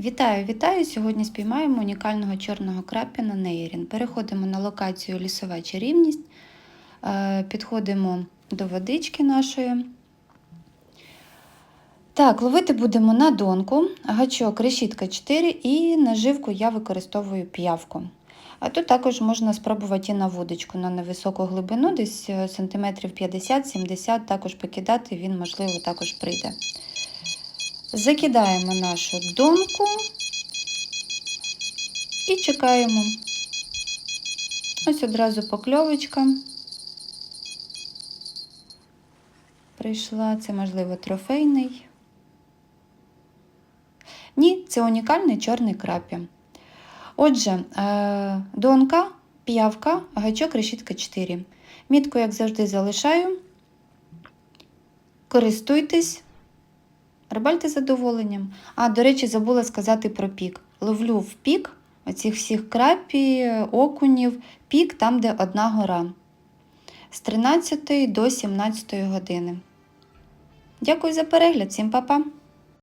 Вітаю, вітаю! Сьогодні спіймаємо унікального чорного крапя на нейрін. Переходимо на локацію лісова чарівність, е, підходимо до водички нашої. Так, ловити будемо на донку, гачок решітка 4 і наживку я використовую п'явку. А тут також можна спробувати і на вудочку на невисоку глибину, десь е, сантиметрів 50-70, також покидати, він, можливо, також прийде. Закидаємо нашу донку і чекаємо. Ось одразу покльовочка. Прийшла, це, можливо, трофейний. Ні, це унікальний чорний крапі. Отже, е, донка, п'явка, гачок, решітка 4. Мітку, як завжди, залишаю. Користуйтесь. Рибальте задоволенням. А, до речі, забула сказати про пік. Ловлю в пік оцих всіх крапі, окунів, пік там, де одна гора. З 13 до 17 години. Дякую за перегляд, всім па-па!